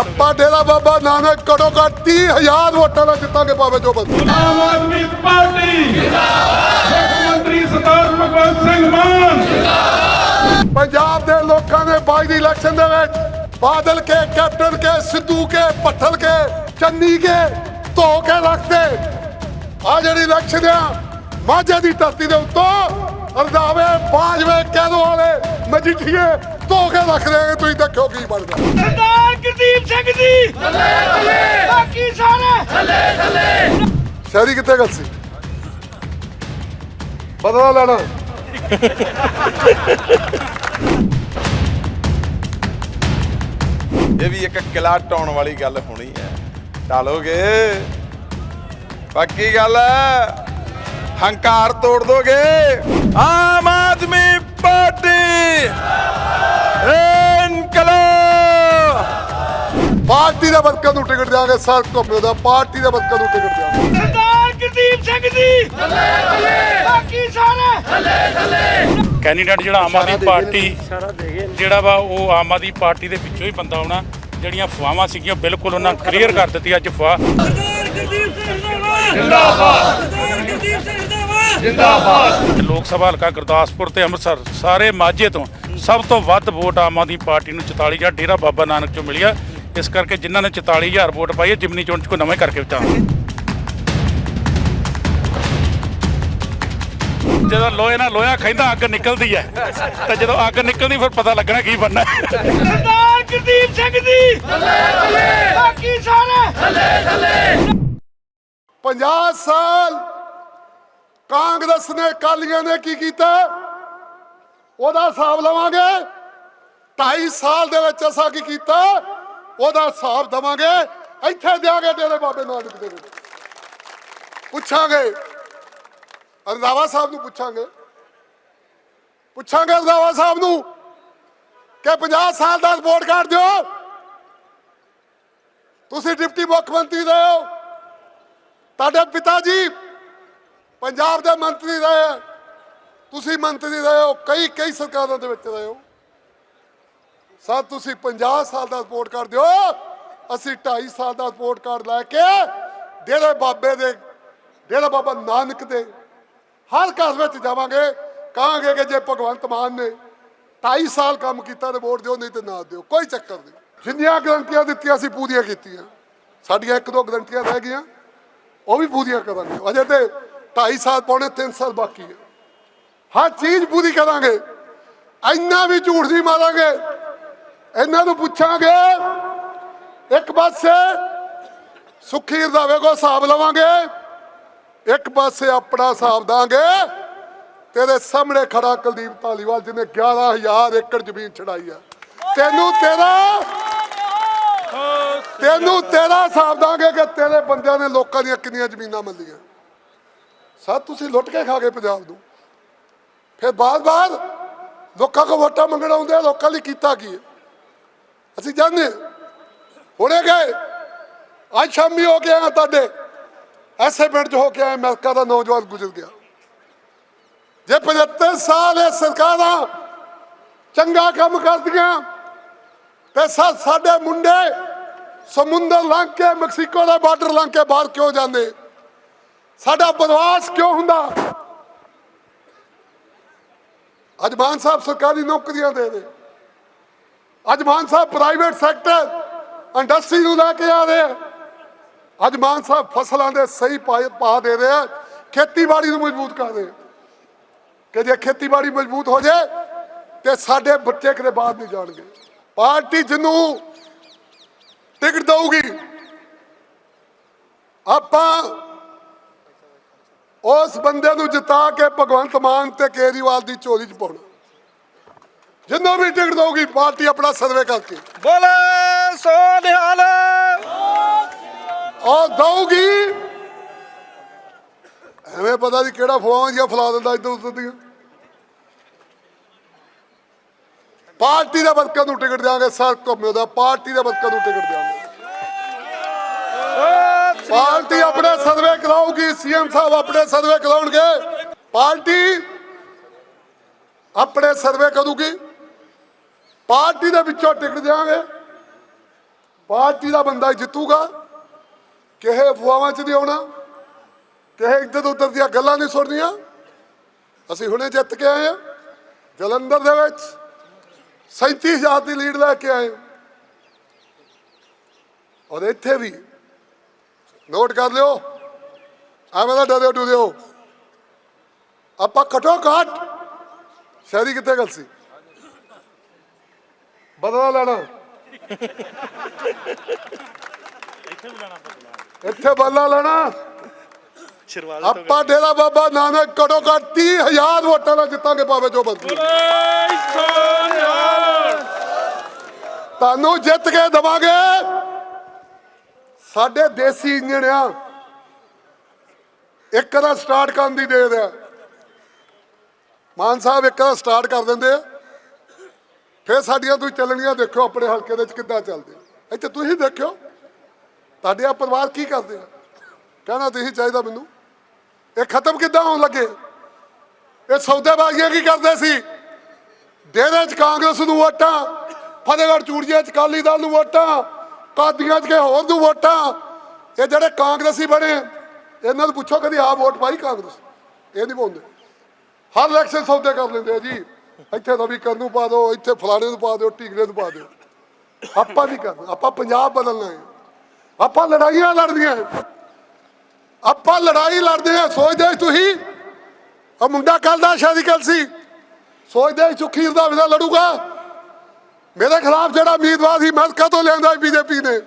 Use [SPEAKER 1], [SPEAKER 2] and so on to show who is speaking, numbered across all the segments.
[SPEAKER 1] ਆਪਾਂ ਡੇਰਾ ਬਾਬਾ ਨਾਨਕ ਕੜੋ ਕਾ 30000 ਵੋਟਾਂ ਨਾਲ ਜਿੱਤਾਂਗੇ ਭਾਵੇਂ ਜੋ ਬੰਦ
[SPEAKER 2] ਆਮ ਆਦਮੀ ਪਾਰਟੀ। ਜਿੰਦਾਬਾਦ ਮੁੱਖ ਮੰਤਰੀ ਸਰਦਾਰ ਭਗਵੰਤ ਸਿੰਘ ਮਾਨ।
[SPEAKER 1] ਪੰਜਾਬ ਦੇ ਲੋਕਾਂ ਨੇ ਬਾਈ ਦੀ ਇਲੈਕਸ਼ਨ ਦੇ ਵਿੱਚ ਬਾਦਲ ਕੇ ਕੈਪਟਨ ਕੇ ਸਿੱਧੂ ਕੇ ਪੱਠਲ ਕੇ ਚੰਨੀ ਕੇ ਧੋ ਕੇ ਰੱਖਦੇ ਆ ਜਿਹੜੀ ਇਲੈਕਸ਼ਨ ਆ ਮਾਝੇ ਦੀ ਧਰਤੀ ਦੇ ਉੱਤੋਂ ਰੰਧਾਵੇ ਬਾਜਵੇ ਕੈਦੋ ਵਾਲੇ ਮਜੀਠੀਏ ਧੋ ਕੇ ਰੱਖ ਦੇਗੇ ਤੁਸੀਂ ਦੇਖਿਓ ਕੀ ਬਣਦਾ।
[SPEAKER 3] ਸਰਦਾਰ ਗੁਰਦੀਪ ਸਿੰਘ ਜੀ। ਥੱਲੇ ਥੱਲੇ। ਬਾਕੀ ਸਾਰੇ।
[SPEAKER 1] ਸ਼ਹਿਰੀ ਕਿੱਥੇ ਗੱਲ ਸੀ? ਬਦਲਾ ਲੈਣਾ।
[SPEAKER 4] ਇਹ ਵੀ ਇੱਕ ਕਿਲਾ ਟਾਉਣ ਵਾਲੀ ਗੱਲ ਹੋਣੀ ਹੈ। ਟਾਲੋਗੇ ਪੱਕੀ ਗੱਲ ਹੈ ਹੰਕਾਰ ਤੋੜ ਦੋਗੇ। ਆਮ ਆਦਮੀ ਪਾਰਟੀ। ਇਨਕਲਾਬ!
[SPEAKER 1] ਪਾਰਟੀ ਦੇ ਵਰਕਰ ਨੂੰ ਟਿਕਟ ਦਿਆਂਗੇ ਸਰ ਘੁੰਮੇ ਦਾ ਪਾਰਟੀ ਦੇ ਵਰਕਰ ਨੂੰ ਟਿਕਟ ਦਿਆਂਗੇ।
[SPEAKER 3] ਸਰਦਾਰ ਗੁਰਦੀਪ ਸਿੰਘ ਜੀ! ਥੱਲੇ ਥੱਲੇ! ਬਾਕੀ ਸਾਰੇ!
[SPEAKER 5] ਕੈਂਡੀਡੇਟ ਜਿਹੜਾ ਆਮ ਆਦਮੀ ਪਾਰਟੀ ਜਿਹੜਾ ਵਾ ਉਹ ਆਮ ਆਦਮੀ ਪਾਰਟੀ ਦੇ ਵਿੱਚੋਂ ਹੀ ਬੰਦਾ ਆਉਣਾ ਜਿਹੜੀਆਂ ਅਫਵਾਹਾਂ ਸੀਗੀਆਂ ਬਿਲਕੁਲ ਉਹਨਾਂ ਕਲੀਅਰ ਕਰ ਦਿੱਤੀ ਅੱਜ ਅਫਵਾਹ
[SPEAKER 3] ਸਰਦਾਰ ਗੁਰਦੀਪ ਸਿੰਘ ਜਿੰਦਾਬਾਦ ਜਿੰਦਾਬਾਦ! ਸਰਦਾਰ ਗੁਰਦੀਪ ਸਿੰਘ ਜਿੰਦਾਬਾਦ।
[SPEAKER 5] ਲੋਕ ਸਭਾ ਹਲਕਾ ਗੁਰਦਾਸਪੁਰ ਤੇ ਅੰਮ੍ਰਿਤਸਰ ਸਾਰੇ ਮਾਝੇ ਤੋਂ ਸਭ ਤੋਂ ਵੱਧ ਵੋਟ ਆਮ ਆਦਮੀ ਪਾਰਟੀ ਨੂੰ 44000 ਡੇਰਾ ਬਾਬਾ ਨਾਨਕ ਚੋਂ ਮਿਲਿਆ ਇਸ ਕਰਕੇ ਜਿਨ੍ਹਾਂ ਨੇ 44000 ਵੋਟ ਪਾਈ ਹੈ ਜਿਮਨੀ ਚੋਣ ਚ ਕੋਈ ਨਵੇਂ ਕਰਕੇ ਵਿਚਾਰਾਂਗੇ ਜਦੋਂ ਲੋਹੇ ਨਾਲ ਲੋਹਾ ਖੈਂਦਾ ਅੱਗ ਨਿਕਲਦੀ ਹੈ। ਤੇ ਜਦੋਂ ਅੱਗ ਨਿਕਲਦੀ ਫਿਰ ਪਤਾ ਲੱਗਣਾ ਕੀ ਬਣਨਾ ਹੈ।
[SPEAKER 3] ਸਰਦਾਰ ਗੁਰਦੀਪ ਸਿੰਘ ਜੀ। ਥੱਲੇ ਥੱਲੇ। ਬਾਕੀ ਸਾਰੇ।
[SPEAKER 1] 50 ਸਾਲ ਕਾਂਗਰਸ ਨੇ ਕਾਲੀਆਂ ਨੇ ਕੀ ਕੀਤਾ? ਉਹਦਾ ਹਿਸਾਬ ਲਵਾਂਗੇ। 2.5 ਸਾਲ ਦੇ ਵਿੱਚ ਅਸਾਂ ਕੀ ਕੀਤਾ? ਉਹਦਾ ਹਿਸਾਬ ਦਵਾਂਗੇ। ਇੱਥੇ ਦਿਆਂਗੇ ਤੇਰੇ ਬਾਬੇ ਨਾਨਕ ਦੇ ਵਿੱਚ। ਪੁੱਛਾਂਗੇ। ਰੰਧਾਵਾ ਸਾਹਿਬ ਨੂੰ ਪੁੱਛਾਂਗੇ। ਪੁੱਛਾਂਗੇ ਰੰਧਾਵਾ ਸਾਹਿਬ ਨੂੰ ਕਿ 50 ਸਾਲ ਦਾ ਰਿਪੋਰਟ ਕਾਰਡ ਦਿਓ। ਤੁਸੀਂ ਡਿਪਟੀ ਮੁੱਖ ਮੰਤਰੀ ਰਹੇ ਹੋ। ਤੁਹਾਡੇ ਪਿਤਾ ਜੀ ਪੰਜਾਬ ਦੇ ਮੰਤਰੀ ਰਹੇ ਆ। ਤੁਸੀਂ ਮੰਤਰੀ ਰਹੇ ਹੋ, ਕਈ ਕਈ ਸਰਕਾਰਾਂ ਦੇ ਵਿੱਚ ਰਹੇ ਹੋ। ਸਰ, ਤੁਸੀਂ 50 ਸਾਲ ਦਾ ਸਪੋਰਟ ਕਾਰਡ ਦਿਓ, ਅਸੀਂ 2.5 ਸਾਲ ਦਾ ਸਪੋਰਟ ਕਾਰਡ ਲੈ ਕੇ ਡੇਰੇ ਬਾਬੇ ਦੇ, ਡੇਰਾ ਬਾਬਾ ਨਾਨਕ ਦੇ, ਹਰ ਘਰ ਵਿੱਚ ਜਾਵਾਂਗੇ, ਕਹਾਂਗੇ ਕਿ ਜੇ ਭਗਵੰਤ ਮਾਨ ਨੇ 2.5 ਸਾਲ ਕੰਮ ਕੀਤਾ ਤੇ ਵੋਟ ਦਿਓ, ਨਹੀਂ ਤੇ ਨਾ ਦਿਓ, ਕੋਈ ਚੱਕਰ ਨਹੀਂ। ਜਿੰਨੀਆਂ ਗਰੰਟੀਆਂ ਦਿੱਤੀਆਂ ਸੀ ਪੂਰੀਆਂ ਕੀਤੀਆਂ। ਸਾਡੀਆਂ ਇੱਕ ਦੋ ਗਰੰਟੀਆਂ ਰਹਿ ਗਈਆਂ, ਉਹ ਵੀ ਪੂਰੀਆਂ ਕਰਾਂਗੇ। ਅਜੇ ਤੇ ਢਾਈ ਸਾਲ ਪੌਣੇ 3 ਸਾਲ ਬਾਕੀ ਹੈ। ਹਰ ਚੀਜ਼ ਪੂਰੀ ਕਰਾਂਗੇ। ਇੰਨਾ ਵੀ ਝੂਠ ਨਹੀਂ ਮਾਰਾਂਗੇ। ਇਹਨਾਂ ਨੂੰ ਪੁੱਛਾਂਗੇ, ਇੱਕ ਪਾਸੇ ਸੁਖੀ ਰਦਾਵੇ ਕੋ ਹਿਸਾਬ ਲਵਾਂਗੇ, ਇੱਕ ਪਾਸੇ ਆਪਣਾ ਹਿਸਾਬ ਦਾਂਗੇ। ਤੇਰੇ ਸਾਹਮਣੇ ਖੜਾ ਕੁਲਦੀਪ ਧਾਲੀਵਾਲ, ਜਿਹਨੇ 11000 ਏਕੜ ਜ਼ਮੀਨ ਛਡਾਈ ਆ। ਤੈਨੂੰ ਤੇਰਾ ਤੈਨੂੰ ਤੇਰਾ ਹਿਸਾਬ ਦਾਂਗੇ ਕਿ ਤੇਰੇ ਬੰਦਿਆਂ ਨੇ ਲੋਕਾਂ ਦੀਆਂ ਕਿੰਨੀਆਂ ਜ਼ਮੀਨਾਂ ਮੱਲੀਆਂ। ਸਭ ਤੁਸੀਂ ਲੁੱਟ ਕੇ ਖਾ ਗਏ ਪੰਜਾਬ ਨੂੰ। ਫਿਰ ਬਾਰ-ਬਾਰ ਲੋਕਾਂ ਕੋ ਵੋਟਾਂ ਮੰਗਣ ਆਉਂਦੇ ਆ, ਲੋਕਾਂ ਲਈ ਕੀਤਾ ਕੀ ਹੈ? ਅਸੀਂ ਜਾਣਦੇ ਹੁਣੇ ਗਏ। ਅੱਜ ਸ਼ਾਮੀ ਹੋ ਗਿਆ ਤੁਹਾਡੇ। ਐਸੇ ਪਿੰਡ 'ਚ ਹੋ ਕੇ ਆਇਆ ਅਮਰੀਕਾ ਦਾ ਨੌਜਵਾਨ ਗੁਜ਼ਰ ਗਿਆ। ਜੇ 75 ਸਾਲ ਇਹ ਸਰਕਾਰਾਂ ਚੰਗਾ ਕੰਮ ਕਰਦੀਆਂ ਤੇ ਸਾ ਸਾਡੇ ਮੁੰਡੇ ਸਮੁੰਦਰ ਲੰਘ ਕੇ ਮੈਕਸੀਕੋ ਦਾ ਬਾਰਡਰ ਲੰਘ ਕੇ ਬਾਹਰ ਕਿਉਂ ਜਾਂਦੇ? ਸਾਡਾ ਬਦਵਾਸ ਕਿਉਂ ਹੁੰਦਾ? ਅੱਜ ਮਾਨ ਸਾਹਿਬ ਸਰਕਾਰੀ ਨੌਕਰੀਆਂ ਦੇ ਦੇ। ਅੱਜ ਮਾਨ ਸਾਹਿਬ ਪ੍ਰਾਈਵੇਟ ਸੈਕਟਰ ਇੰਡਸਟਰੀ ਨੂੰ ਲੈ ਕੇ ਆ ਰਹੇ ਅੱਜ ਮਾਨ ਸਾਹਿਬ ਫਸਲਾਂ ਦੇ ਸਹੀ ਪਾ ਦੇ ਰਹੇ ਖੇਤੀਬਾੜੀ ਨੂੰ ਮਜ਼ਬੂਤ ਕਰ ਰਹੇ ਕਿ ਜੇ ਖੇਤੀਬਾੜੀ ਮਜ਼ਬੂਤ ਹੋ ਜਾਏ ਤੇ ਸਾਡੇ ਬੱਚੇ ਕਿਤੇ ਬਾਹਰ ਨਹੀਂ ਜਾਣਗੇ। ਪਾਰਟੀ ਜਿਹਨੂੰ ਟਿਕਟ ਦਊਗੀ, ਆਪਾਂ ਉਸ ਬੰਦੇ ਨੂੰ ਜਿਤਾ ਕੇ ਭਗਵੰਤ ਮਾਨ ਤੇ ਕੇਜਰੀਵਾਲ ਦੀ ਝੋਲੀ 'ਚ ਪਾਉਣਾ। ਜਿੰਨਾ ਵੀ ਟਿਕਟ ਦਊਗੀ ਪਾਰਟੀ ਆਪਣਾ ਸਰਵੇ ਕਰਕੇ।
[SPEAKER 4] ਬੋਲੇ ਸੋ ਨਿਹਾਲ
[SPEAKER 1] ਔਰ ਦਊਗੀ। ਐਵੇਂ ਪਤਾ ਨਹੀਂ ਕਿਹੜਾ ਫਵਾਵਾਂ ਜਿਹਾ ਫਲਾ ਦਿੰਦਾ ਇੱਧਰ ਉੱਧਰ ਦੀਆਂ। ਪਾਰਟੀ ਦੇ ਵਰਕਰ ਨੂੰ ਟਿਕਟ ਦਿਆਂਗੇ ਸਰ ਘੁੰਮੇ ਦਾ ਪਾਰਟੀ ਦੇ ਵਰਕਰ ਨੂੰ ਟਿਕਟ ਦਿਆਂਗੇ। ਪਾਰਟੀ ਆਪਣੇ ਸਰਵੇ ਕਰਾਊਗੀ ਸੀਐਮ ਸਾਹਿਬ ਆਪਣੇ ਸਰਵੇ ਕਰਾਉਣਗੇ ਪਾਰਟੀ ਆਪਣੇ ਸਰਵੇ ਕਰੂਗੀ ਪਾਰਟੀ ਦੇ ਵਿੱਚੋਂ ਟਿਕਟ ਦਿਆਂਗੇ ਪਾਰਟੀ ਦਾ ਬੰਦਾ ਜਿੱਤੂਗਾ। ਕਿਸੇ ਅਫਵਾਹਾਂ 'ਚ ਨਹੀਂ ਆਉਣਾ। ਕਿਸੇ ਇੱਧਰ ਉੱਧਰ ਦੀਆਂ ਗੱਲਾਂ ਨਹੀਂ ਸੁਣਨੀਆਂ। ਅਸੀਂ ਹੁਣੇ ਜਿੱਤ ਕੇ ਆਏ ਹਾਂ। ਜਲੰਧਰ ਦੇ ਵਿੱਚ 37000 ਦੀ ਲੀਡ ਲੈ ਕੇ ਆਏ ਔਰ ਇੱਥੇ ਵੀ ਨੋਟ ਕਰ ਲਿਓ। ਐਵੇਂ ਦਾ ਡਰਿਓ ਡੁਰਿਓ। ਆਪਾਂ ਘਟੋ ਘੱਟ ਸ਼ਹਿਰੀ ਕਿੱਥੇ ਗੱਲ ਸੀ? ਬਦਲਾ ਲੈਣਾ। ਇੱਥੇ ਬਦਲਾ ਲੈਣਾ। ਆਪਾਂ ਡੇਰਾ ਬਾਬਾ ਨਾਨਕ ਘਟੋ ਘੱਟ 30000 ਵੋਟਾਂ ਨਾਲ ਜਿੱਤਾਂਗੇ ਭਾਵੇਂ ਜੋ ਬੰਦੀ ਤੁਹਾਨੂੰ ਜਿੱਤ ਕੇ ਦਵਾਂਗੇ। ਸਾਡੇ ਦੇਸੀ ਇੰਜਣ ਆ ਇੱਕ ਦਾ ਸਟਾਰਟ ਕਰਨ ਦੀ ਦੇ ਦਿਆ ਮਾਨ ਸਾਹਿਬ ਇੱਕ ਦਾ ਸਟਾਰਟ ਕਰ ਦਿੰਦੇ ਆ। ਫਿਰ ਸਾਡੀਆਂ ਤੁਸੀਂ ਚੱਲਣੀਆਂ ਦੇਖੋ ਆਪਣੇ ਹਲਕੇ ਦੇ ਵਿੱਚ ਕਿੱਦਾਂ ਚੱਲਦੇ ਆ। ਇੱਥੇ ਤੁਸੀਂ ਦੇਖਿਓ, ਤੁਹਾਡੇ ਆ ਪਰਿਵਾਰ ਕੀ ਕਰਦੇ ਆ? ਕਹਿਣਾ ਤੁਸੀਂ ਚਾਹੀਦਾ ਮੈਨੂੰ। ਇਹ ਖਤਮ ਕਿੱਦਾਂ ਹੋਣ ਲੱਗੇ? ਇਹ ਸੌਦੇਬਾਜ਼ੀਆਂ ਕੀ ਕਰਦੇ ਸੀ? ਡੇਰੇ 'ਚ ਕਾਂਗਰਸ ਨੂੰ ਵੋਟਾਂ, ਫਤਿਹਗੜ੍ਹ ਚੂੜੀਆਂ 'ਚ ਅਕਾਲੀ ਦਲ ਨੂੰ ਵੋਟਾਂ ਕਾਦੀਆਂ 'ਚ ਕੇ ਹੋਰ ਨੂੰ ਵੋਟਾਂ। ਇਹ ਜਿਹੜੇ ਕਾਂਗਰਸੀ ਬਣੇ, ਇਹਨਾਂ ਨੂੰ ਪੁੱਛੋ ਕਦੀ ਆ ਵੋਟ ਪਾਈ ਕਾਂਗਰਸ। ਇਹ ਨਹੀਂ ਪਾਉਂਦੇ। ਹਰ ਇਲੈਕਸ਼ਨ ਸੌਦੇ ਕਰ ਲੈਂਦੇ ਆ ਜੀ। ਇੱਥੇ ਰਵੀ ਨੂੰ ਪਾ ਦਿਓ, ਇੱਥੇ ਫਲਾਣੇ ਨੂੰ ਪਾ ਦਿਓ ਟੀਗਰੇ ਨੂੰ ਪਾ ਦਿਓ। ਆਪਾਂ ਨਹੀਂ ਕਰਨਾ ਆਪਾਂ ਪੰਜਾਬ ਬਦਲਣਾ ਹੈ। ਆਪਾਂ ਲੜਾਈਆਂ ਲੜਦੀਆਂ ਆਪਾਂ ਲੜਾਈ ਲੜਦੇ ਆ ਸੋਚਦੇ ਤੁਸੀਂ ਆ ਮੁੰਡਾ ਕੱਲ ਦਾ ਸ਼ਾਦੀ ਕੱਲ ਸੀ। ਸੋਚਦੇ ਸੀ ਸੁਖੀਰ ਦਾ ਵਿਦਾ ਲੜੂਗਾ। ਮੇਰੇ ਖਿਲਾਫ ਜਿਹੜਾ ਉਮੀਦਵਾਰ ਸੀ ਮੈਂ ਕਦੋਂ ਲਿਆਂਦਾ ਬੀਜੇਪੀ ਨੇ।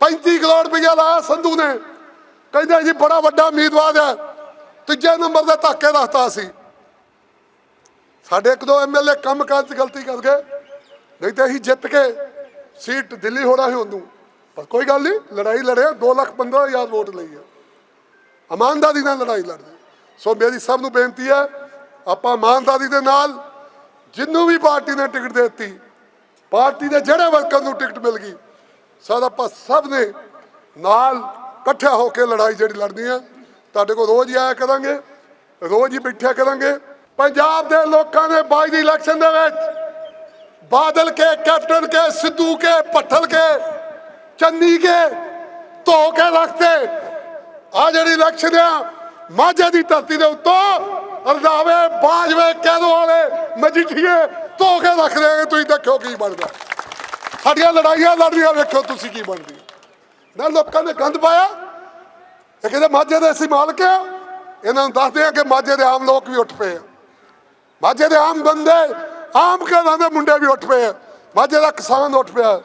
[SPEAKER 1] 35 ਕਰੋੜ ਰੁਪਇਆ ਲਾਇਆ ਸੰਧੂ ਨੇ। ਕਹਿੰਦੇ ਜੀ, ਬੜਾ ਵੱਡਾ ਉਮੀਦਵਾਰ ਹੈ। ਤੀਜੇ ਨੰਬਰ ਦੇ ਧੱਕੇ ਰੱਖਤਾ ਸੀ। ਸਾਡੇ ਇੱਕ ਦੋ ਐਮਐਲਏ ਕੰਮ ਕਾਜ 'ਚ ਗਲਤੀ ਕਰ ਗਏ। ਨਹੀਂ ਤੇ ਅਸੀਂ ਜਿੱਤ ਕੇ ਸੀਟ ਦਿੱਲੀ ਹੋਣਾ ਸੀ ਉਹਨੂੰ। ਪਰ ਕੋਈ ਗੱਲ ਨਹੀਂ, ਲੜਾਈ ਲੜਿਆ 2 ਲੱਖ 15 ਹਜ਼ਾਰ ਵੋਟ ਲਈ ਹੈ। ਇਮਾਨਦਾਰੀ ਨਾਲ ਲੜਾਈ ਲੜਦੇ ਸੋ ਮੇਰੀ ਸਭ ਨੂੰ ਬੇਨਤੀ ਹੈ, ਆਪਾਂ ਇਮਾਨਦਾਰੀ ਦੇ ਨਾਲ ਜਿੰਨੂੰ ਵੀ ਪਾਰਟੀ ਨੇ ਟਿਕਟ ਦੇ ਦਿੱਤੀ ਪਾਰਟੀ ਦੇ ਜਿਹੜੇ ਵਰਕਰ ਨੂੰ ਟਿਕਟ ਮਿਲ ਗਈ, ਸਾਡਾ ਆਪਾਂ ਸਭ ਨੇ ਨਾਲ ਇਕੱਠਿਆ ਹੋ ਕੇ ਲੜਾਈ ਜਿਹੜੀ ਲੜਨੀ ਹੈ ਤੁਹਾਡੇ ਕੋਲ ਰੋਜ਼ ਹੀ ਆਇਆ ਕਰਾਂਗੇ, ਰੋਜ਼ ਹੀ ਬੈਠਿਆ ਕਰਾਂਗੇ। ਪੰਜਾਬ ਦੇ ਲੋਕਾਂ ਨੇ ਬਾਈ ਦੀ ਇਲੈਕਸ਼ਨ ਦੇ ਵਿੱਚ ਬਾਦਲ ਕੇ, ਕੈਪਟਨ ਕੇ, ਸਿੱਧੂ ਕੇ ਪੱਠਲ ਕੇ, ਚੰਨੀ ਕੇ, ਧੋ ਕੇ ਰੱਖਤੇ। ਆ ਜਿਹੜੀ ਇਲੈਕਸ਼ਨ ਆ, ਮਾਝੇ ਦੀ ਧਰਤੀ ਦੇ ਉੱਤੋਂ ਰੰਧਾਵੇ, ਬਾਜਵੇ ਕਹਿ ਵਾਲੇ ਮਜੀਠੀਏ ਧੋ ਕੇ ਰੱਖ ਦੇਗੇ ਤੁਸੀਂ ਦੇਖਿਓ ਕੀ ਬਣਦਾ। ਸਾਡੀਆਂ ਲੜਾਈਆਂ ਲੜਨੀਆਂ ਵੇਖੋ ਤੁਸੀਂ ਕੀ ਬਣਦੀ। ਨਾ ਲੋਕਾਂ ਨੇ ਗੰਦ ਪਾਇਆ, ਇਹ ਕਹਿੰਦੇ ਮਾਝੇ ਦੇ ਅਸੀਂ ਮਾਲਕ ਆ ਇਹਨਾਂ ਨੂੰ ਦੱਸਦੇ ਆ ਕਿ ਮਾਝੇ ਦੇ ਆਮ ਲੋਕ ਵੀ ਉੱਠ ਪਏ ਆ। ਮਾਝੇ ਦੇ ਆਮ ਬੰਦੇ, ਆਮ ਘਰਾਂ ਦੇ ਮੁੰਡੇ ਵੀ ਉੱਠ ਪਏ ਆ। ਮਾਝੇ ਦਾ ਕਿਸਾਨ ਉੱਠ ਪਿਆ।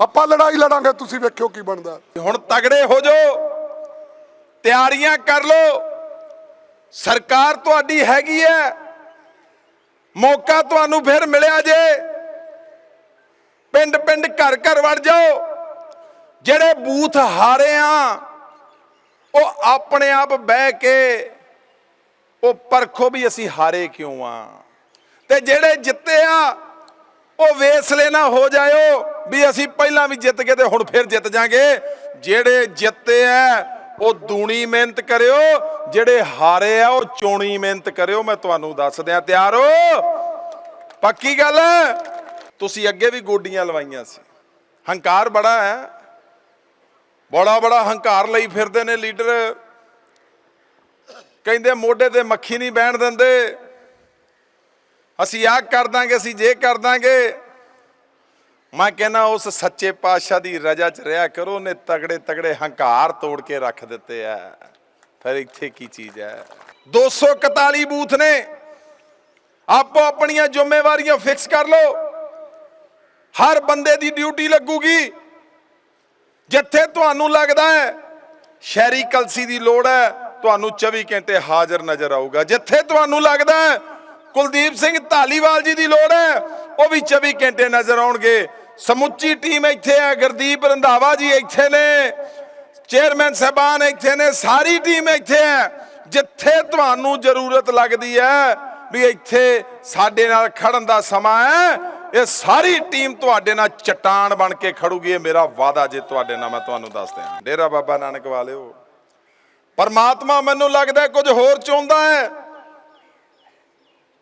[SPEAKER 1] ਆਪਾਂ ਲੜਾਈ ਲੜਾਂਗੇ, ਤੁਸੀਂ ਵੇਖਿਓ ਕੀ ਬਣਦਾ।
[SPEAKER 4] ਹੁਣ ਤਗੜੇ ਹੋ ਜਾਓ, ਤਿਆਰੀਆਂ ਕਰ ਲਓ। ਸਰਕਾਰ ਤੁਹਾਡੀ ਹੈਗੀ ਹੈ ਮੌਕਾ ਤੁਹਾਨੂੰ ਫਿਰ ਮਿਲਿਆ ਜੇ। ਪਿੰਡ ਪਿੰਡ ਘਰ ਘਰ ਵੜ ਜਾਓ। ਜਿਹੜੇ ਬੂਥ ਹਾਰੇ ਆ, ਉਹ ਆਪਣੇ ਆਪ ਬਹਿ ਕੇ, ਉਹ ਪਰਖੋ ਵੀ ਅਸੀਂ ਹਾਰੇ ਕਿਉਂ ਆ। ਤੇ ਜਿਹੜੇ ਜਿੱਤੇ ਆ, ਉਹ ਵੇਸਲੇ ਨਾ ਹੋ ਜਾਇਓ ਵੀ ਅਸੀਂ ਪਹਿਲਾਂ ਵੀ ਜਿੱਤ ਗਏ ਤੇ ਹੁਣ ਫਿਰ ਜਿੱਤ ਜਾਾਂਗੇ। ਜਿਹੜੇ ਜਿੱਤੇ ਆ ਉਹ ਦੂਣੀ ਮਿਹਨਤ ਕਰਿਓ, ਜਿਹੜੇ ਹਾਰੇ ਆ ਉਹ ਚੋਣੀ ਮਿਹਨਤ ਕਰਿਓ, ਮੈਂ ਤੁਹਾਨੂੰ ਦੱਸ ਦਿਆਂ ਤਿਆਰ ਹੋ। ਪੱਕੀ ਗੱਲ ਹੈ? ਤੁਸੀਂ ਅੱਗੇ ਵੀ ਗੋਡੀਆਂ ਲਵਾਈਆਂ ਸੀ। ਹੰਕਾਰ ਬੜਾ ਹੈ। ਬੜਾ ਬੜਾ ਹੰਕਾਰ ਲਈ ਫਿਰਦੇ ਨੇ ਲੀਡਰ। ਕਹਿੰਦੇ ਮੋਢੇ ਤੇ ਮੱਖੀ ਨਹੀਂ ਬਹਿਣ ਦਿੰਦੇ। ਅਸੀਂ ਆਹ ਕਰ ਦਾਂਗੇ, ਅਸੀਂ ਜੇ ਕਰ ਦਾਂਗੇ। ਮੈਂ ਕਹਿੰਦਾ ਉਸ ਸੱਚੇ ਪਾਤਸ਼ਾਹ ਦੀ ਰਜਾ 'ਚ ਰਿਹਾ ਕਰੋ ਨੇ ਤਗੜੇ ਤਗੜੇ ਹੰਕਾਰ ਤੋੜ ਕੇ ਰੱਖ ਦਿੱਤੇ ਆ ਫਿਰ ਇੱਥੇ ਕੀ ਚੀਜ਼ ਹੈ 241 ਬੂਥ ਨੇ। ਆਪੋ ਆਪਣੀਆਂ ਜ਼ਿੰਮੇਵਾਰੀਆਂ ਫਿਕਸ ਕਰ ਲਓ। ਹਰ ਬੰਦੇ ਦੀ ਡਿਊਟੀ ਲੱਗੂਗੀ। ਜਿੱਥੇ ਤੁਹਾਨੂੰ ਲੱਗਦਾ ਹੈ ਸ਼ਹਿਰੀ ਕਲਸੀ ਦੀ ਲੋੜ ਹੈ ਤੁਹਾਨੂੰ 24 ਘੰਟੇ ਹਾਜ਼ਰ ਨਜ਼ਰ ਆਊਗਾ। ਜਿੱਥੇ ਤੁਹਾਨੂੰ ਲੱਗਦਾ ਹੈ ਕੁਲਦੀਪ ਸਿੰਘ ਧਾਲੀਵਾਲ ਜੀ ਦੀ ਲੋੜ ਹੈ ਉਹ ਵੀ 24 ਘੰਟੇ ਨਜ਼ਰ ਆਉਣਗੇ। ਸਮੁੱਚੀ ਟੀਮ ਇੱਥੇ ਹੈ, ਗੁਰਦੀਪ ਰੰਧਾਵਾ ਜੀ ਇੱਥੇ ਨੇ, ਚੇਅਰਮੈਨ ਸਾਹਿਬਾਨ ਇੱਥੇ ਨੇ, ਸਾਰੀ ਟੀਮ ਇੱਥੇ ਹੈ, ਜਿੱਥੇ ਤੁਹਾਨੂੰ ਜ਼ਰੂਰਤ ਲੱਗਦੀ ਹੈ ਵੀ ਇੱਥੇ ਸਾਡੇ ਨਾਲ ਖੜਨ ਦਾ ਸਮਾਂ ਹੈ, ਇਹ ਸਾਰੀ ਟੀਮ ਤੁਹਾਡੇ ਨਾਲ ਚਟਾਨ ਬਣ ਕੇ ਖੜੂਗੀ, ਇਹ ਮੇਰਾ ਵਾਅਦਾ ਜੇ ਤੁਹਾਡੇ ਨਾਲ ਮੈਂ ਤੁਹਾਨੂੰ ਦੱਸ ਦਿਆਂ। ਡੇਰਾ ਬਾਬਾ ਨਾਨਕ ਵਾਲਿਓ, ਪਰਮਾਤਮਾ ਮੈਨੂੰ ਲੱਗਦਾ ਹੈ ਕੁਝ ਹੋਰ ਚਾਹੁੰਦਾ ਹੈ।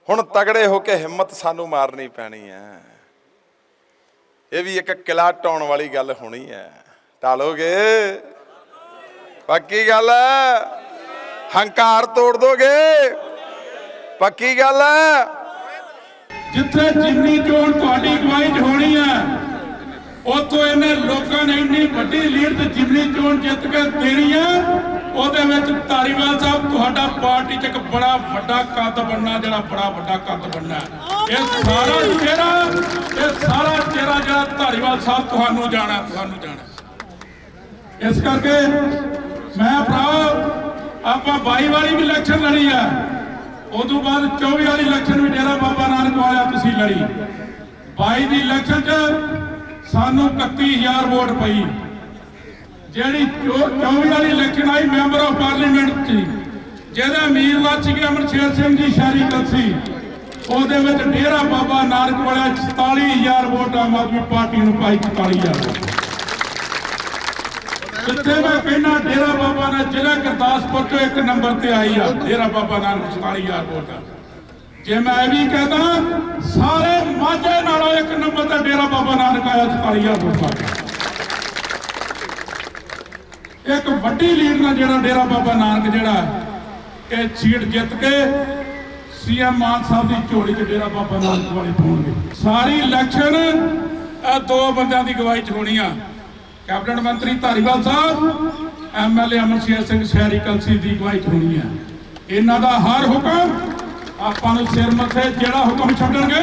[SPEAKER 4] ਹੁਣ ਤਗੜੇ ਹੋ ਕੇ ਹਿੰਮਤ ਸਾਨੂੰ ਮਾਰਨੀ ਪੈਣੀ ਹੈ। ਇਹ ਵੀ ਇੱਕ ਕਿਲਾ ਟਾਉਣ ਵਾਲੀ ਗੱਲ ਹੋਣੀ ਹੈ। ਟਾਲੋਗੇ ਪੱਕੀ ਗੱਲ ਹੈ? ਹੰਕਾਰ ਤੋੜ ਦੋਗੇ? ਪੱਕੀ ਗੱਲ ਹੈ?
[SPEAKER 5] ਜਿੱਥੇ ਜਿੰਨੀ ਚੋਣ ਤੁਹਾਡੀ ਅਗਵਾਈ 'ਚ ਹੋਣੀ ਹੈ, ਉੱਥੋਂ ਇਹਨੇ ਲੋਕਾਂ ਨੇ ਇੰਨੀ ਵੱਡੀ ਲੀਡ ਤੇ ਜਿੰਨੀ ਚੋਣ ਜਿੱਤ ਕੇ ਦੇਣੀ ਹੈ ਉਹਦੇ ਵਿੱਚ ਧਾਰੀਵਾਲ ਸਾਹਿਬ, ਤੁਹਾਡਾ ਪਾਰਟੀ 'ਚ ਇੱਕ ਬੜਾ ਵੱਡਾ ਕੱਦ ਬਣਨਾ, ਜਿਹੜਾ ਬੜਾ ਵੱਡਾ ਕੱਦ ਬਣਨਾ ਇਹ ਸਾਰਾ ਚਿਹਰਾ, ਇਹ ਸਾਰਾ ਚਿਹਰਾ ਜਿਹੜਾ ਧਾਰੀਵਾਲ ਸਾਹਿਬ ਤੁਹਾਨੂੰ ਜਾਣਾ ਤੁਹਾਨੂੰ ਜਾਣਾ ਇਸ ਕਰਕੇ ਮੈਂ ਭਰਾ, ਆਪਾਂ 22 ਵਾਲੀ ਵੀ ਇਲੈਕਸ਼ਨ ਲੜੀ ਆ ਉਦੋਂ ਬਾਅਦ 24 ਵਾਲੀ ਇਲੈਕਸ਼ਨ ਵੀ ਡੇਰਾ ਬਾਬਾ ਨਾਨਕ ਵਾਲਿਆ ਤੁਸੀਂ ਲੜੀ। 22 ਦੀ ਇਲੈਕਸ਼ਨ 'ਚ ਸਾਨੂੰ 31000 ਵੋਟ ਪਈ। ਜਿਹੜੀ 24 ਵਾਲੀ ਇਲੈਕਸ਼ਨ ਆਈ ਮੈਂਬਰ ਆਫ ਪਾਰਲੀਮੈਂਟ 'ਚ ਜਿਹਦਾ ਉਮੀਦਵਾਰ ਸੀਗੇ ਅਮਰਸ਼ੇਰ ਸਿੰਘ ਜੀ, ਸ਼ਹਿਰੀ ਕਲਸੀ। ਉਹਦੇ ਵਿੱਚ ਡੇਰਾ ਬਾਬਾ ਨਾਨਕ ਵਾਲਿਆ 44000 ਵੋਟ ਆਮ ਆਦਮੀ ਪਾਰਟੀ ਨੂੰ ਪਾਈ 44000 ਜਿੱਥੇ ਮੈਂ ਕਹਿੰਦਾ ਡੇਰਾ ਬਾਬਾ ਨੇ ਜ਼ਿਲ੍ਹਾ ਗੁਰਦਾਸਪੁਰ ਤੋਂ ਇੱਕ ਨੰਬਰ ਤੇ ਆਈ ਆ, ਡੇਰਾ ਬਾਬਾ ਨਾਨਕ 44000 ਵੋਟ ਆ। ਜੇ ਮੈਂ ਇਹ ਵੀ ਕਹਦਾ, ਸਾਰੇ ਮਾਝੇ ਨਾਲੋਂ ਇੱਕ ਨੰਬਰ ਤੇ ਡੇਰਾ ਬਾਬਾ ਨਾਨਕ ਆਇਆ 44000 ਵੋਟ ਪਾ ਕੇ। ਇੱਕ ਵੱਡੀ ਲੀਡ ਨਾਲ ਜਿਹੜਾ ਡੇਰਾ ਬਾਬਾ ਨਾਨਕ ਜਿਹੜਾ ਇਹ ਸੀਟ ਜਿੱਤ ਕੇ ਸੀਐਮ ਮਾਨ ਸਾਹਿਬ ਦੀ ਝੋਲੀ 'ਚ ਡੇਰਾ ਬਾਬਾ ਨਾਨਕ ਵਾਲੇ ਪਾਉਣਗੇ। ਸਾਰੀ ਇਲੈਕਸ਼ਨ ਇਹ ਦੋ ਬੰਦਿਆਂ ਦੀ ਗਵਾਹੀ 'ਚ ਹੋਣੀ ਆ। ਕੈਬਨਿਟ ਮੰਤਰੀ ਧਾਰੀਵਾਲ ਸਾਹਿਬ ਐਮਐਲਏ ਅਮਰਸ਼ੇਰ ਸਿੰਘ ਸ਼ਹਿਰੀ ਕਲਸੀ ਦੀ ਗਵਾਹੀ 'ਚ ਹੋਣੀ ਆ। ਇਹਨਾਂ ਦਾ ਹਰ ਹੁਕਮ ਆਪਾਂ ਨੂੰ ਸਿਰ ਮੱਥੇ ਜਿਹੜਾ ਹੁਕਮ ਛੱਡਣਗੇ,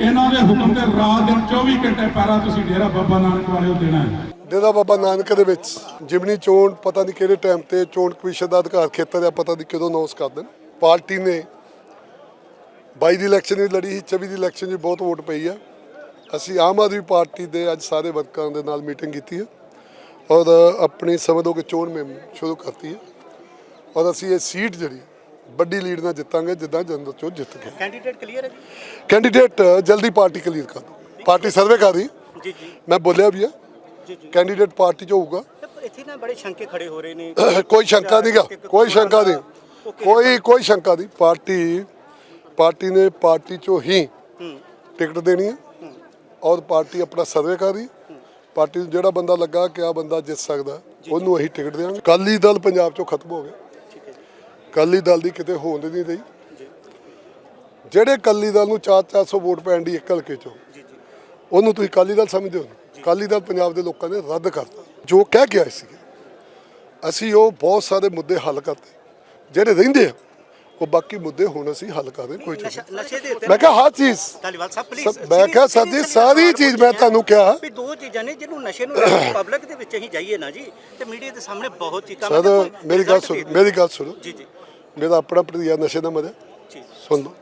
[SPEAKER 5] ਇਹਨਾਂ ਦੇ ਹੁਕਮ ਤੇ ਰਾਤ ਦਿਨ 24 ਘੰਟੇ ਪੈਰਾ ਤੁਸੀਂ ਡੇਰਾ ਬਾਬਾ ਨਾਨਕ ਵਾਲੇ ਨੂੰ ਦੇਣਾ ਹੈ।
[SPEAKER 1] ਡੇਰਾ ਬਾਬਾ ਨਾਨਕ ਦੇ ਵਿੱਚ ਜਿਮਨੀ ਚੋਣ ਪਤਾ ਨਹੀਂ ਕਿਹੜੇ ਟਾਈਮ ਤੇ ਚੋਣ ਕਮਿਸ਼ਨ ਦਾ ਅਧਿਕਾਰ ਖੇਤਰ ਆ ਪਤਾ ਨਹੀਂ ਕਦੋਂ ਅਨਾਉਂਸ ਕਰ ਦੇਣ। ਪਾਰਟੀ ਨੇ 22 ਦੀ ਇਲੈਕਸ਼ਨ ਵੀ ਲੜੀ ਸੀ 24 ਦੀ ਇਲੈਕਸ਼ਨ 'ਚ ਬਹੁਤ ਵੋਟ ਪਈ ਆ। ਅਸੀਂ ਆਮ ਆਦਮੀ ਪਾਰਟੀ ਦੇ ਅੱਜ ਸਾਰੇ ਵਰਕਰਾਂ ਦੇ ਨਾਲ ਮੀਟਿੰਗ ਕੀਤੀ ਹੈ ਔਰ ਆਪਣੀ ਸਮਝ ਲਓ ਕਿ ਚੋਣ ਮੁਹਿੰਮ ਸ਼ੁਰੂ ਕਰਤੀ ਹੈ ਔਰ ਅਸੀਂ ਇਹ ਸੀਟ ਜਿਹੜੀ ਵੱਡੀ ਲੀਡ ਨਾਲ ਜਿੱਤਾਂਗੇ ਜਿੱਦਾਂ ਜਨਰਲ ਚੋਂ ਜਿੱਤ ਗਏ
[SPEAKER 6] ਕੈਂਡੀਡੇਟ ਕਲੀਅਰ ਹੈ ਜੀ?
[SPEAKER 1] ਕੈਂਡੀਡੇਟ ਜਲਦੀ ਪਾਰਟੀ ਕਲੀਅਰ ਕਰ ਦੋ ਪਾਰਟੀ ਸਰਵੇ ਕਰ ਰਹੀ।
[SPEAKER 6] ਜੀ ਜੀ।
[SPEAKER 1] ਮੈਂ ਬੋਲਿਆ ਵੀ ਆ ਕੈਂਡੀਡੇਟ ਪਾਰਟੀ 'ਚ ਹੋਊਗਾ।
[SPEAKER 6] ਇੱਥੇ ਨਾ ਬੜੇ ਸ਼ੰਕੇ ਖੜੇ ਹੋ ਰਹੇ ਨੇ।
[SPEAKER 1] ਕੋਈ ਸ਼ੰਕਾ ਨਹੀਂਗਾ ਕੋਈ ਸ਼ੰਕਾ ਨਹੀਂ। ਕੋਈ ਕੋਈ ਸ਼ੰਕਾ ਨਹੀਂ। ਪਾਰਟੀ ਪਾਰਟੀ ਨੇ ਪਾਰਟੀ ਚੋਂ ਹੀ ਟਿਕਟ ਦੇਣੀ ਹੈ ਔਰ ਪਾਰਟੀ ਆਪਣਾ ਸਰਵੇ ਕਰ ਰਹੀ। ਪਾਰਟੀ ਨੂੰ ਜਿਹੜਾ ਬੰਦਾ ਲੱਗਾ ਕਿ ਆ ਬੰਦਾ ਜਿੱਤ ਸਕਦਾ ਉਹਨੂੰ ਅਸੀਂ ਟਿਕਟ ਦੇਵਾਂਗੇ। ਕਾਲੀ ਦਲ ਪੰਜਾਬ ਚੋਂ ਖਤਮ ਹੋ ਗਿਆ। ਕਾਲੀ ਦਲ ਦੀ ਕਿਤੇ ਹੋਂਦ ਨਹੀਂ ਰਹੀ। ਜਿਹੜੇ ਕਾਲੀ ਦਲ ਨੂੰ 4-400 ਵੋਟ ਪੈਣ ਦੀ ਇੱਕ ਹਲਕੇ ਚੋਂ ਉਹਨੂੰ ਤੁਸੀਂ ਕਾਲੀ ਦਲ ਸਮਝਦੇ ਹੋ? ਕਾਲੀ ਦਲ ਪੰਜਾਬ ਦੇ ਲੋਕਾਂ ਨੇ ਰੱਦ ਕਰਤਾ। ਜੋ ਕਹਿ ਆਏ ਸੀਗੇ। ਅਸੀਂ ਉਹ ਬਹੁਤ ਸਾਰੇ ਮੁੱਦੇ ਹੱਲ ਕਰਤੇ। ਜਿਹੜੇ ਰਹਿੰਦੇ ਆ ਉਹ ਬਾਕੀ ਮੁੱਦੇ ਹੁਣ ਅਸੀਂ ਹੱਲ ਕਰਦੇ ਕੋਈ ਚੀਜ਼ ਮੈਂ ਕਿਹਾ ਹਰ ਚੀਜ਼
[SPEAKER 6] ਧਾਲੀਵਾਲ ਸਾਹਿਬ ਪਲੀਜ਼
[SPEAKER 1] ਮੈਂ ਕਿਹਾ ਜੀ ਸਾਰੀ ਚੀਜ਼ ਮੈਂ ਤੁਹਾਨੂੰ ਕਿਹਾ।
[SPEAKER 6] ਵੀ ਦੋ ਚੀਜ਼ਾਂ ਨੇ ਜਿਹਨੂੰ ਨਸ਼ੇ ਨੂੰ ਪਬਲਿਕ ਦੇ ਵਿੱਚ ਹੀ ਜਾਈਏ ਨਾ ਜੀ ਤੇ ਮੀਡੀਆ ਦੇ ਸਾਹਮਣੇ ਬਹੁਤ ਚੀਜ਼ਾਂ
[SPEAKER 1] ਸਰ ਮੇਰੀ ਗੱਲ ਸੁਣੋ। ਮੇਰੀ ਗੱਲ ਸੁਣੋ।
[SPEAKER 6] ਜੀ ਜੀ।
[SPEAKER 1] ਮੇਰਾ ਆਪਣਾ ਪ੍ਰਤੀਆ ਨਸ਼ੇ ਦਾ ਮਜ਼ਾ
[SPEAKER 6] ਜੀ।
[SPEAKER 1] ਸੁਣ ਲਓ।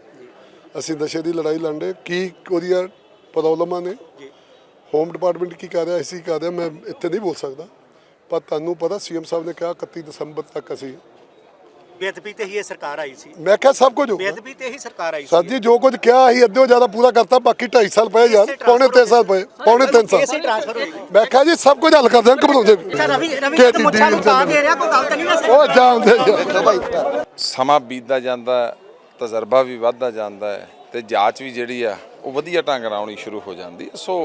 [SPEAKER 1] ਅਸੀਂ ਨਸ਼ੇ ਦੀ ਲੜਾਈ ਲੜਦੇ ਕੀ ਉਹਦੀਆਂ ਪ੍ਰੋਬਲਮਾਂ ਨੇ?
[SPEAKER 6] ਜੀ।
[SPEAKER 1] ਹੋਮ ਡਿਪਾਰਟਮੈਂਟ ਕੀ ਕਰ ਰਿਹਾ ਅਸੀਂ ਕਰ ਰਿਹਾ ਮੈਂ ਇੱਥੇ ਨਹੀਂ ਬੋਲ ਸਕਦਾ। ਪਰ ਤੁਹਾਨੂੰ ਪਤਾ ਸੀਐਮ ਸਾਹਿਬ ਨੇ ਕਿਹਾ 31 ਦਸੰਬਰ ਤੱਕ ਅਸੀਂ
[SPEAKER 6] ਬੇਅਦਬੀ ਤੇ ਹੀ ਇਹ ਸਰਕਾਰ ਆਈ ਸੀ।
[SPEAKER 1] ਮੈਂ ਕਿਹਾ ਸਭ ਕੁਝ ਹੋਊਗਾ।
[SPEAKER 6] ਬੇਅਦਬੀ ਤੇ ਹੀ ਸਰਕਾਰ ਆਈ
[SPEAKER 1] ਸਰ ਜੀ ਜੋ ਕੁਝ ਕਿਹਾ ਅਸੀਂ ਅੱਧਿਓਂ ਜ਼ਿਆਦਾ ਪੂਰਾ ਕਰਤਾ ਬਾਕੀ 2.5 ਸਾਲ ਪਏ ਯਾਰ ਪੌਣੇ 3 ਸਾਲ ਪਏ ਪੌਣੇ 3 ਸਾਲ।
[SPEAKER 6] ਕੇਸ ਹੀ ਟ੍ਰਾਂਸਫਰ ਹੋਏਗੀ
[SPEAKER 1] ਮੈਂ ਕਿਹਾ ਜੀ ਸਭ ਕੁਝ ਹੱਲ ਕਰ ਦਿਆਂ ਘਬਰਾਉਂਦੇ
[SPEAKER 6] ਅੱਛਾ ਰਵੀ ਰਵੀ ਤੇ ਮੁੱਛਾਂ ਨੂੰ ਤਾਂ ਦੇ ਰਿਹਾ ਕੋਈ ਗੱਲ ਤਾਂ ਨਹੀਂ ਨਾ
[SPEAKER 1] ਉਹ ਜਾਣਦੇ ਯਾਰ
[SPEAKER 4] ਸਮਾਂ ਬੀਤਦਾ ਜਾਂਦਾ ਤਜਰਬਾ ਵੀ ਵੱਧਦਾ ਜਾਂਦਾ ਹੈ ਤੇ ਜਾਂਚ ਵੀ ਜਿਹੜੀ ਆ ਉਹ ਵਧੀਆ ਢੰਗ ਨਾਲ ਆਉਣੀ ਸ਼ੁਰੂ ਹੋ ਜਾਂਦੀ ਸੋ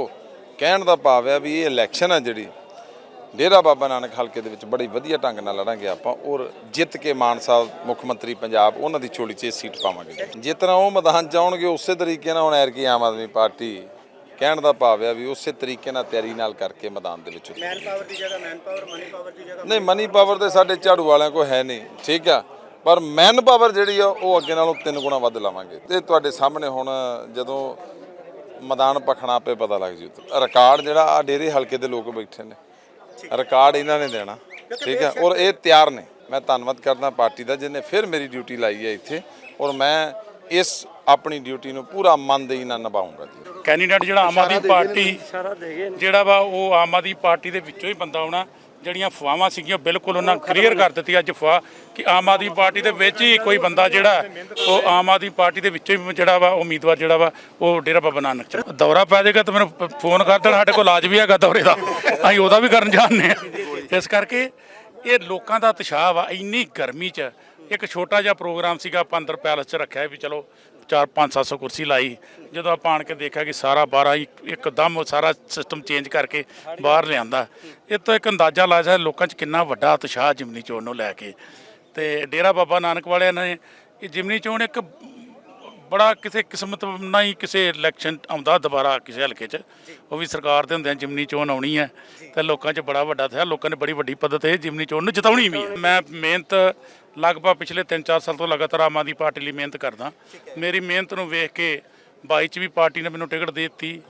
[SPEAKER 4] ਕਹਿਣ ਦਾ ਭਾਵ ਹੈ ਵੀ ਇਹ ਇਲੈਕਸ਼ਨ ਹੈ ਜਿਹੜੀ ਡੇਰਾ ਬਾਬਾ ਨਾਨਕ ਹਲਕੇ ਦੇ ਵਿੱਚ ਬੜੀ ਵਧੀਆ ਢੰਗ ਨਾਲ ਲੜਾਂਗੇ ਆਪਾਂ ਔਰ ਜਿੱਤ ਕੇ ਮਾਨ ਸਾਹਿਬ ਮੁੱਖ ਮੰਤਰੀ ਪੰਜਾਬ ਉਹਨਾਂ ਦੀ ਝੋਲੀ 'ਚ ਇਹ ਸੀਟ ਪਾਵਾਂਗੇ। ਜਿਸ ਤਰ੍ਹਾਂ ਉਹ ਮੈਦਾਨ 'ਚ ਆਉਣਗੇ ਉਸੇ ਤਰੀਕੇ ਨਾਲ ਹੁਣ ਐਰਕੀ ਆਮ ਆਦਮੀ ਪਾਰਟੀ ਕਹਿਣ ਦਾ ਭਾਵ ਹੈ ਵੀ ਉਸੇ ਤਰੀਕੇ ਨਾਲ ਤਿਆਰੀ ਨਾਲ ਕਰਕੇ ਮੈਦਾਨ ਦੇ ਵਿੱਚ
[SPEAKER 6] ਮੈਨ ਪਾਵਰ ਦੀ ਜਗ੍ਹਾ ਮੈਨ ਪਾਵਰ ਮਨੀ ਪਾਵਰ ਦੀ ਜਗ੍ਹਾ।
[SPEAKER 4] ਨਹੀਂ ਮਨੀ ਪਾਵਰ ਤੇ ਸਾਡੇ ਝਾੜੂ ਵਾਲਿਆਂ ਕੋ ਹੈ ਨਹੀਂ ਠੀਕ ਆ। ਪਰ ਮੈਨ ਪਾਵਰ ਜਿਹੜੀ ਆ ਉਹ ਅੱਗੇ ਨਾਲੋਂ ਤਿੰਨ ਗੁਣਾ ਵੱਧ ਲਾਵਾਂਗੇ। ਤੇ ਤੁਹਾਡੇ ਸਾਹਮਣੇ ਹੁਣ ਜਦੋਂ ਮੈਦਾਨ ਪਖਣਾ ਆਪੇ ਪਤਾ ਲੱਗ ਜੂ। ਰਿਕਾਰਡ ਜਿਹੜਾ ਆ ਡੇਰੇ ਹਲਕੇ ਦੇ ਲੋਕ ਬੈਠੇ ਨੇ। ਰਿਕਾਰਡ ਇਹਨਾਂ ਨੇ ਦੇਣਾ। ਠੀਕ ਆ ਔਰ ਇਹ ਤਿਆਰ ਨੇ। ਮੈਂ ਧੰਨਵਾਦ ਕਰਦਾ ਪਾਰਟੀ ਦਾ ਜਿਹਨੇ ਫਿਰ ਮੇਰੀ ਡਿਊਟੀ ਲਾਈ ਹੈ ਇੱਥੇ। ਔਰ ਮੈਂ ਇਸ ਆਪਣੀ ਡਿਊਟੀ ਨੂੰ ਪੂਰਾ ਮਨਦੇਈ ਨਾਲ ਨਿਭਾਉਂਗਾ ਜੀ।
[SPEAKER 7] ਕੈਂਡੀਡੇਟ ਜਿਹੜਾ ਆਮ ਆਦਮੀ ਪਾਰਟੀ ਜਿਹੜਾ ਵਾ ਉਹ ਆਮ ਆਦਮੀ ਪਾਰਟੀ ਦੇ ਵਿੱਚੋਂ ਹੀ ਬੰਦਾ ਆਉਣਾ। ਜਿਹੜੀਆਂ ਅਫਵਾਹਾਂ ਸੀਗੀਆਂ, ਬਿਲਕੁਲ ਉਹਨਾਂ ਕਲੀਅਰ ਕਰ ਦਿੱਤੀ ਅੱਜ ਅਫਵਾਹ ਕਿ ਆਮ ਆਦਮੀ ਪਾਰਟੀ ਦੇ ਵਿੱਚ ਹੀ ਕੋਈ ਬੰਦਾ ਜਿਹੜਾ ਉਹ ਆਮ ਆਦਮੀ ਪਾਰਟੀ ਦੇ ਵਿੱਚੋਂ ਹੀ ਜਿਹੜਾ ਵਾ, ਉਮੀਦਵਾਰ ਜਿਹੜਾ ਵਾ, ਉਹ ਡੇਰਾ ਬਾਬਾ ਨਾਨਕ ਚ ਦੌਰਾ ਪੈ ਜਾਏਗਾ ਤਾਂ ਮੈਨੂੰ ਫੋਨ ਕਰ ਦੇਣ, ਸਾਡੇ ਕੋਲ ਇਲਾਜ ਵੀ ਹੈਗਾ ਦੌਰੇ ਦਾ। ਅਸੀਂ ਉਹਦਾ ਵੀ ਕਰਨ ਜਾਣਦੇ ਆ ਇਸ ਕਰਕੇ ਇਹ ਲੋਕਾਂ ਦਾ ਉਤਸ਼ਾਹ ਵਾ, ਇੰਨੀ ਗਰਮੀ 'ਚ ਇੱਕ ਛੋਟਾ ਜਿਹਾ ਪ੍ਰੋਗਰਾਮ ਸੀਗਾ, ਆਪਾਂ ਅੰਦਰ ਪੈਲਸ 'ਚ ਰੱਖਿਆ ਵੀ ਚਲੋ
[SPEAKER 5] 4 5 700 ਕੁਰਸੀ ਲਾਈ। ਜਦੋਂ ਆਪਾਂ ਆਣ ਕੇ ਦੇਖਿਆ ਕਿ ਸਾਰਾ 12 ਹੀ ਇੱਕਦਮ ਉਹ ਸਾਰਾ ਸਿਸਟਮ ਚੇਂਜ ਕਰਕੇ ਬਾਹਰ ਲਿਆਂਦਾ। ਇਹ ਤਾਂ ਇੱਕ ਅੰਦਾਜ਼ਾ ਲਾ ਸਕਦਾ ਲੋਕਾਂ 'ਚ ਕਿੰਨਾ ਵੱਡਾ ਉਤਸ਼ਾਹ ਜਿਮਨੀ ਚੋਣ ਨੂੰ ਲੈ ਕੇ। ਤੇ ਡੇਰਾ ਬਾਬਾ ਨਾਨਕ ਵਾਲਿਆਂ ਨੇ ਇਹ ਜਿਮਨੀ ਚੋਣ ਇੱਕ ਬੜਾ ਕਿਸੇ ਕਿਸਮਤ ਨਾਲ ਹੀ ਕਿਸੇ ਇਲੈਕਸ਼ਨ ਆਉਂਦਾ ਦੁਬਾਰਾ ਕਿਸੇ ਹਲਕੇ 'ਚ। ਉਹ ਵੀ ਸਰਕਾਰ ਦੇ ਹੁੰਦਿਆਂ ਜਿਮਨੀ ਚੋਣ ਆਉਣੀ ਹੈ। ਤੇ ਲੋਕਾਂ 'ਚ ਬੜਾ ਵੱਡਾ ਥਿਆ ਲੋਕਾਂ ਨੇ ਬੜੀ ਵੱਡੀ ਪੱਧਰ ਤੇ ਜਿਮਨੀ ਚੋਣ ਨੂੰ ਜਿਤਾਉਣੀ ਵੀ ਹੈ। ਮੈਂ ਮਿਹਨਤ ਲਗਭਗ ਪਿਛਲੇ 3-4 ਸਾਲ ਤੋਂ ਲਗਾਤਾਰ ਆਮ ਆਦਮੀ ਪਾਰਟੀ ਲਈ ਮਿਹਨਤ ਕਰਦਾ। ਮੇਰੀ ਮਿਹਨਤ ਨੂੰ ਵੇਖ ਕੇ 22 ਚ ਵੀ ਪਾਰਟੀ ਨੇ ਮੈਨੂੰ ਟਿਕਟ ਦੇ ਦਿੱਤੀ।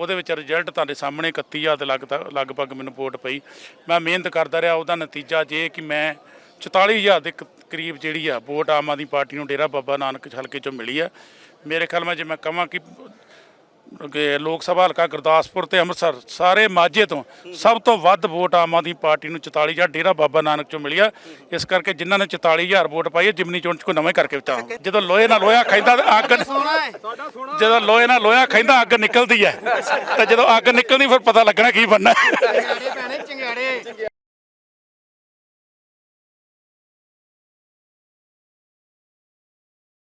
[SPEAKER 5] ਉਹਦੇ ਵਿੱਚ ਰਿਜ਼ਲਟ ਤੁਹਾਡੇ ਸਾਹਮਣੇ 31000 ਦੇ ਲਗਭਗ ਲਗਭਗ ਮੈਨੂੰ ਵੋਟ ਪਈ। ਮੈਂ ਮਿਹਨਤ ਕਰਦਾ ਰਿਹਾ ਉਹਦਾ ਨਤੀਜਾ ਜੇ ਕਿ ਮੈਂ 44000 ਦੇ ਕਰੀਬ ਜਿਹੜੀ ਆ ਵੋਟ ਆਮ ਆਦਮੀ ਪਾਰਟੀ ਨੂੰ ਡੇਰਾ ਬਾਬਾ ਨਾਨਕ ਹਲਕੇ ਚੋਂ ਮਿਲੀ ਆ। ਮੇਰੇ ਖਿਆਲ ਮੈਂ ਜੇ ਮੈਂ ਕਹਾਂ ਕਿ ਕਿ ਲੋਕ ਸਭਾ ਹਲਕਾ ਗੁਰਦਾਸਪੁਰ ਤੇ ਅੰਮ੍ਰਿਤਸਰ, ਸਾਰੇ ਮਾਝੇ ਤੋਂ ਸਭ ਤੋਂ ਵੱਧ ਵੋਟ ਆਮ ਆਦਮੀ ਪਾਰਟੀ ਨੂੰ 44000 ਡੇਰਾ ਬਾਬਾ ਨਾਨਕ ਚੋਂ ਮਿਲੀ ਆ। ਇਸ ਕਰਕੇ ਜਿਨ੍ਹਾਂ ਨੇ 44000 ਵੋਟ ਪਾਈ ਹੈ ਜਿਮਨੀ ਚੋਣ ਚ ਕੋਈ ਨਵੇਂ ਕਰਕੇ ਵਿਚਾਰ ਜਦੋਂ ਲੋਹੇ ਨਾਲ ਲੋਹਾ ਖੈਂਦਾ, ਤੇ ਅੱਗ ਜਦੋਂ ਲੋਹੇ ਨਾਲ ਲੋਹਾ ਖੈਂਦਾ, ਅੱਗ ਨਿਕਲਦੀ ਹੈ ਤੇ ਜਦੋਂ ਅੱਗ ਨਿਕਲਦੀ, ਫਿਰ ਪਤਾ ਲੱਗਣਾ ਕੀ ਬਣਨਾ।